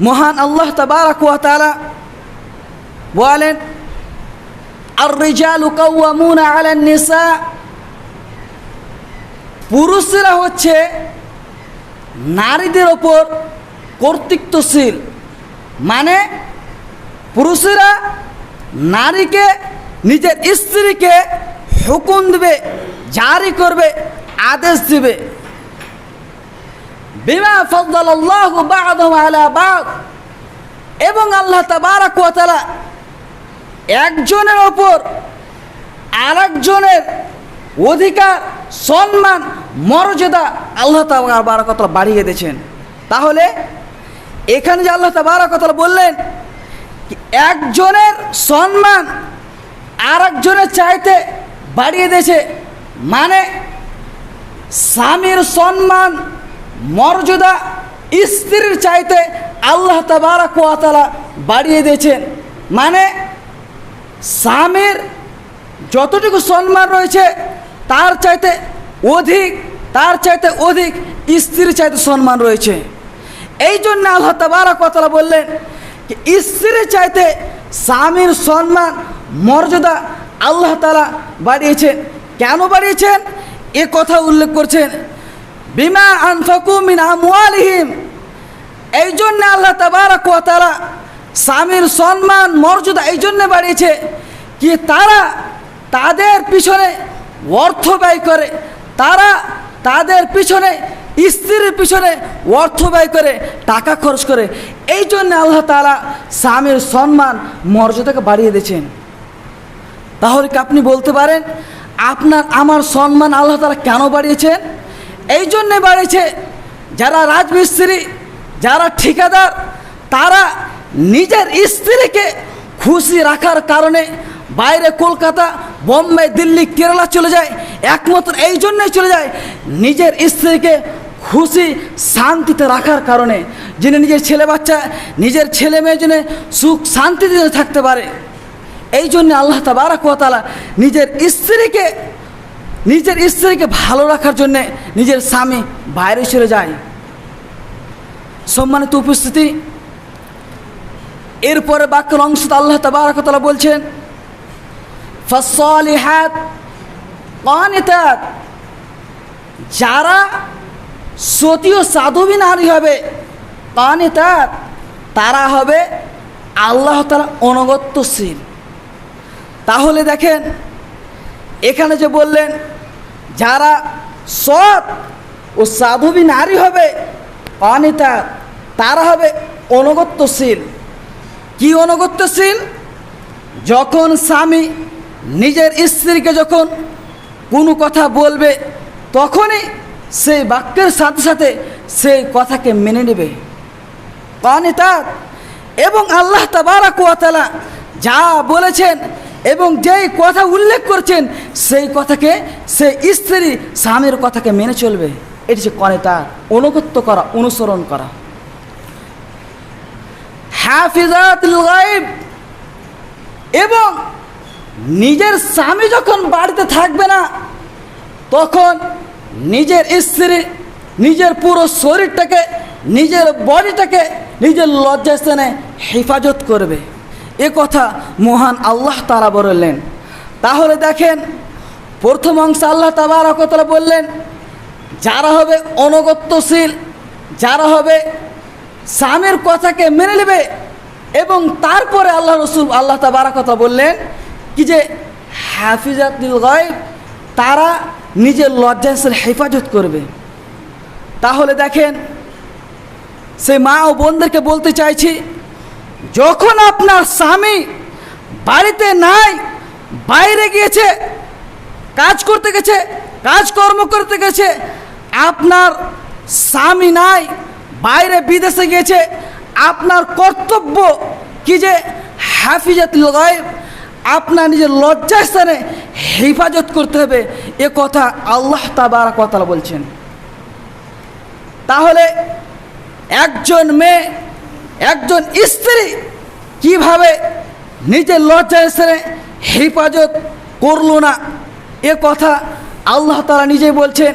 মহান আল্লাহ তাবারাক ওয়া তাআলা বলেন আর কাওয়ামুনা আলান নিসা পুরুষরা হচ্ছে নারীদের ওপর কর্তৃত্বশীল। মানে পুরুষেরা নারীকে, নিজের স্ত্রীকে হুকুম দেবে, জারি করবে, আদেশ দিবে। বিমা ফদ্দালাল্লাহু বা'দাহুম আলা বা'দ। এবং আল্লাহ তাবারাক ওয়া একজনের ওপর আরেকজনের অধিকার, সম্মান, মর্যাদা আল্লাহ তাবারাকতলা বাড়িয়ে দিয়েছেন। তাহলে এখানে যে আল্লাহ তাবারাকতলা বললেন একজনের সম্মান আর একজনের চাইতে বাড়িয়ে দিয়েছে মানে স্বামীর সম্মান মর্যাদা স্ত্রীর চাইতে আল্লাহ তাবারাকালা বাড়িয়ে দিয়েছেন। মানে স্বামীর যতটুকু সম্মান রয়েছে, তার চাইতে অধিক, তার চাইতে অধিক স্ত্রীর চাইতে সম্মান রয়েছে। এই জন্য আল্লাহ তাবারাকালা বললেন কি স্ত্রীর চাইতে স্বামীর সম্মান, মর্যাদা আল্লাহ তালা বাড়িয়েছেন। কেন বাড়িয়েছেন? এ কথা উল্লেখ করছেন বিমা আনফাকু মিন আমওয়ালিহিম। এই জন্য আল্লাহ তাবারাক ওয়া তাআলা স্বামীর সম্মান, মর্যাদা এই জন্য বাড়িয়েছে কি তারা তাদের পিছনে অর্থ ব্যয় করে, তারা তাদের পিছনে স্ত্রীর পিছনে অর্থ ব্যয় করে, টাকা খরচ করে। এই জন্য আল্লাহ তাআলা স্বামীর সম্মান, মর্যাদাকে বাড়িয়ে দিয়েছেন। তাহলে কি আপনি বলতে পারেন, আপনার, আমার সম্মান আল্লাহ তালা কেন বাড়িয়েছেন? এই জন্যে বাড়িয়েছে যারা রাজমিস্ত্রি, যারা ঠিকাদার, তারা নিজের স্ত্রীকে খুশি রাখার কারণে বাইরে কলকাতা, বোম্বে, দিল্লি, কেরালা চলে যায়। একমাত্র এই জন্যই চলে যায় নিজের স্ত্রীকে খুশি শান্তিতে রাখার কারণে। যিনি নিজের ছেলে বাচ্চা, নিজের ছেলে মেয়ে জন্য সুখ শান্তিতে থাকতে পারে। এই জন্য আল্লাহ তাবারাকালা নিজের স্ত্রীকে নিজের স্ত্রীকে ভালো রাখার জন্য নিজের স্বামী বাইরে চলে যায়। সম্মানিত উপস্থিতি, এরপরে বাক্যের অংশ আল্লাহ তাবারাকালা বলছেন ফসলিহাত কানিতাত যারা সতীয় সাধবী নারী হবে, কানিতাত, তারা হবে আল্লাহ তালা অনগত্যশীল। তাহলে দেখেন এখানে যে বললেন, যারা সৎ ও সাধবী নারী হবে, অনিতা, তারা হবে অনুগত্যশীল। কি অনুগত্যশীল? যখন স্বামী নিজের স্ত্রীকে যখন কোনো কথা বলবে, তখনই সেই বাক্যের সাথে সাথে সেই কথাকে মেনে নেবে। অনিতা, এবং আল্লাহ তাবারাকুয়াতালা যা বলেছেন এবং যেই কথা উল্লেখ করছেন, সেই কথাকে সে স্ত্রী স্বামীর কথাকে মেনে চলবে। এটি হচ্ছে কনেতা অনুগত্য করা, অনুসরণ করা। গায়ব এবং নিজের স্বামী যখন বাড়িতে থাকবে না, তখন নিজের স্ত্রী, নিজের পুরো শরীরটাকে, নিজের বডিটাকে, নিজের লজ্জাস্থানে হেফাজত করবে। এ কথা মহান আল্লাহ তারা বললেন। তাহলে দেখেন, প্রথম অংশ আল্লাহ তাবারকতলা বললেন, যারা হবে অনগত্যশীল, যারা হবে স্বামীর কথাকে মেনে নেবে এবং তারপরে আল্লাহ রসুল আল্লাহ তাবারকতা বললেন কি যে হাফিজাতুল গায়ব, তারা নিজের লজ্জাসের হেফাজত করবে। তাহলে দেখেন, সে মা ও বোনদেরকে বলতে চাইছি যখন আপনার স্বামী বাড়িতে নাই, বাইরে গিয়েছে, কাজ করতে গেছে, কাজকর্ম করতে গেছে, আপনার স্বামী নাই, বাইরে বিদেশে গিয়েছে, আপনার কর্তব্য কি যে হাফিজাতুল গায়েব, আপনার নিজের লজ্জাস্থানে হেফাজত করতে হবে, এ কথা আল্লাহ তাবার কথা বলছেন। তাহলে একজন মেয়ে একজন স্ত্রী কীভাবে নিজের লজ্জা স্থানে হেফাজত করল না? এ কথা আল্লাহ তারা নিজে বলছেন।